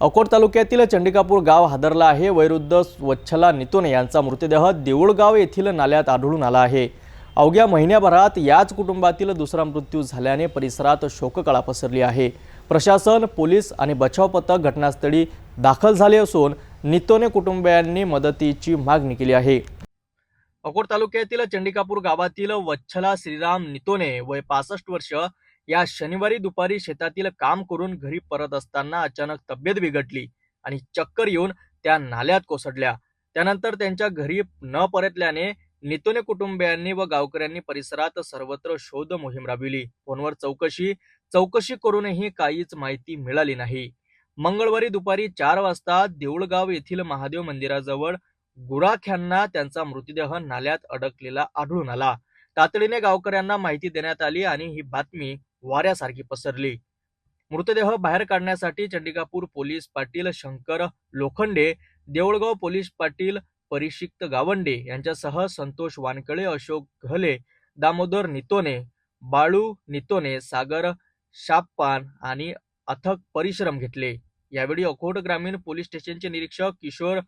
अकोट तालुक्यातील चंडिकापूर गाव हादरला आहे. वैरुद्ध वच्छला नितोने यांचा मृतदेह देऊळगाव येथील नाल्यात आढळून आला आहे. अवघ्या महिन्याभरात याच कुटुंबातील दुसरा मृत्यू झाल्याने परिसरात शोककळा पसरली आहे. प्रशासन पोलीस आणि बचाव पथक घटनास्थळी दाखल झाले असून नितोने कुटुंबियांनी मदतीची मागणी केली आहे. अकोट तालुक्यातील चंडिकापूर गावातील वच्छला श्रीराम नितोने वय पासष्ट वर्ष या शनिवारी दुपारी शेतातील काम करून घरी परत असताना अचानक तब्येत बिघडली आणि चक्कर येऊन त्या नाल्यात कोसडल्या त्यानंतर त्यांच्या घरी न परतल्याने नितोने कुटुंबियांनी व गावकऱ्यांनी परिसरात सर्वत्र शोध मोहीम राबविली. फोनवर चौकशी चौकशी करूनही काहीच माहिती मिळाली नाही. मंगळवारी दुपारी चार वाजता देऊळगाव येथील महादेव मंदिराजवळ गुराख्यांना त्यांचा मृतदेह नाल्यात अडकलेला आढळून आला. तातडीने गावकऱ्यांना माहिती देण्यात आली आणि ही बातमी वाऱ्यासारखी पसरली. मृतदेह बाहेर काढण्यासाठी चंडिकापूर पोलीस पाटील शंकर लोखंडे देऊळगाव पोलीस पाटील परिशिक्त गावंडे यांच्यासह संतोष वानकळे अशोक घले दामोदर नितोने बाळू नितोने सागर शापपान आणि अथक परिश्रम घेतले. यावेळी अकोट ग्रामीण पोलीस स्टेशनचे निरीक्षक किशोर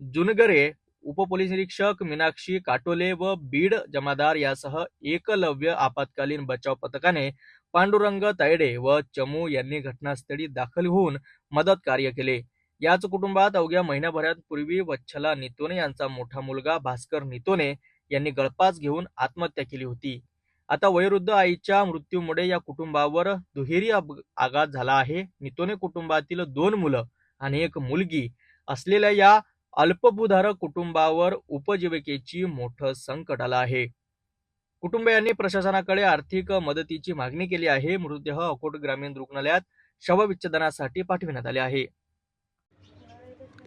जुनगरे उपपोलीस निरीक्षक मीनाक्षी काटोले व बीड जमादार यासह एकलव्य आपत्कालीन बचाव पथकाने पांडुरंग तायडे व चमू यांनी घटनास्थळी दाखल होऊन मदत कार्य केले. याच कुटुंबात अवघ्या महिन्याभरापूर्वी वच्छला नितोने यांचा मोठा मुलगा भास्कर नितोने यांनी गळपास घेऊन आत्महत्या केली होती. आता वयोवृद्ध आईच्या मृत्यूमुळे या कुटुंबावर दुहेरी आघात झाला आहे. नितोने कुटुंबातील दोन मुलं आणि एक मुलगी असलेल्या या अल्पभूधारक कुटुंबावर उपजीविकेची मोठं संकट आलं आहे. कुटुंबियांनी प्रशासनाकडे आर्थिक मदतीची मागणी केली आहे. मृतदेह अकोट ग्रामीण रुग्णालयात शवविच्छेदनासाठी पाठविण्यात आले आहे.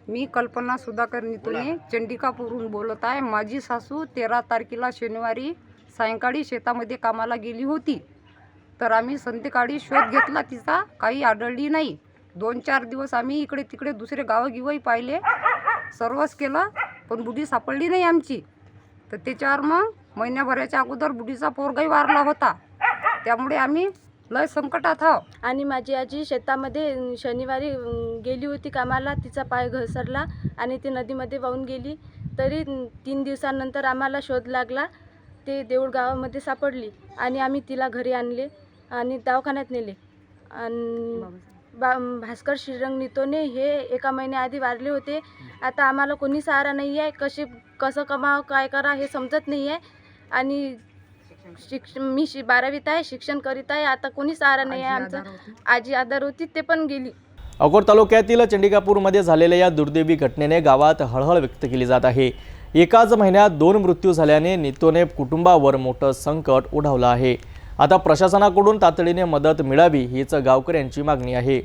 मी कल्पना सुधाकर नितुने चंडिकापूरहून बोलत आहे. माझी सासू तेरा तारखेला शनिवारी सायंकाळी शेतामध्ये कामाला गेली होती. तर आम्ही संध्याकाळी शोध घेतला तिचा. काही आढळली नाही. दोन चार दिवस आम्ही इकडे तिकडे दुसरे गावं पाहिले. सर्वच केलं पण बुडी सापडली नाही आमची. तर त्याच्यावर मग महिन्याभराच्या अगोदर बुढीचा पोरगाही वारला होता. त्यामुळे आम्ही लय संकटात आहोत. आणि माझी आजी शेतामध्ये शनिवारी गेली होती कामाला. तिचा पाय घसरला आणि ती नदीमध्ये वाहून गेली. तरी तीन दिवसानंतर आम्हाला शोध लागला. ते देऊळ गावामध्ये सापडली आणि आम्ही तिला घरी आणले आणि दवाखान्यात नेले. आणि बा भास्कर श्रीरंग नितोने हे एका महिन्याआधी वारले होते. आता आम्हाला कोणी सहारा नाही आहे कसे कसं कमावं काय करा हे समजत नाही आहे आणि शिक्ष मी शि बारावीत आहे शिक्षण करीत आहे आता कोणी सहारा नाही आहे आमचं. आजी आधार होती ते पण गेली. अकोट तालुक्यातील चंडिकापूरमध्ये झालेल्या या दुर्दैवी घटनेने गावात हळहळ व्यक्त केली जात आहे. एकाच महिन्यात दोन मृत्यू झाल्याने नितोने कुटुंबावर मोठं संकट ओढावलं आहे. आता प्रशासनाकडून तातडीने मदत मिळावी हीच गावकऱ्यांची मागणी आहे.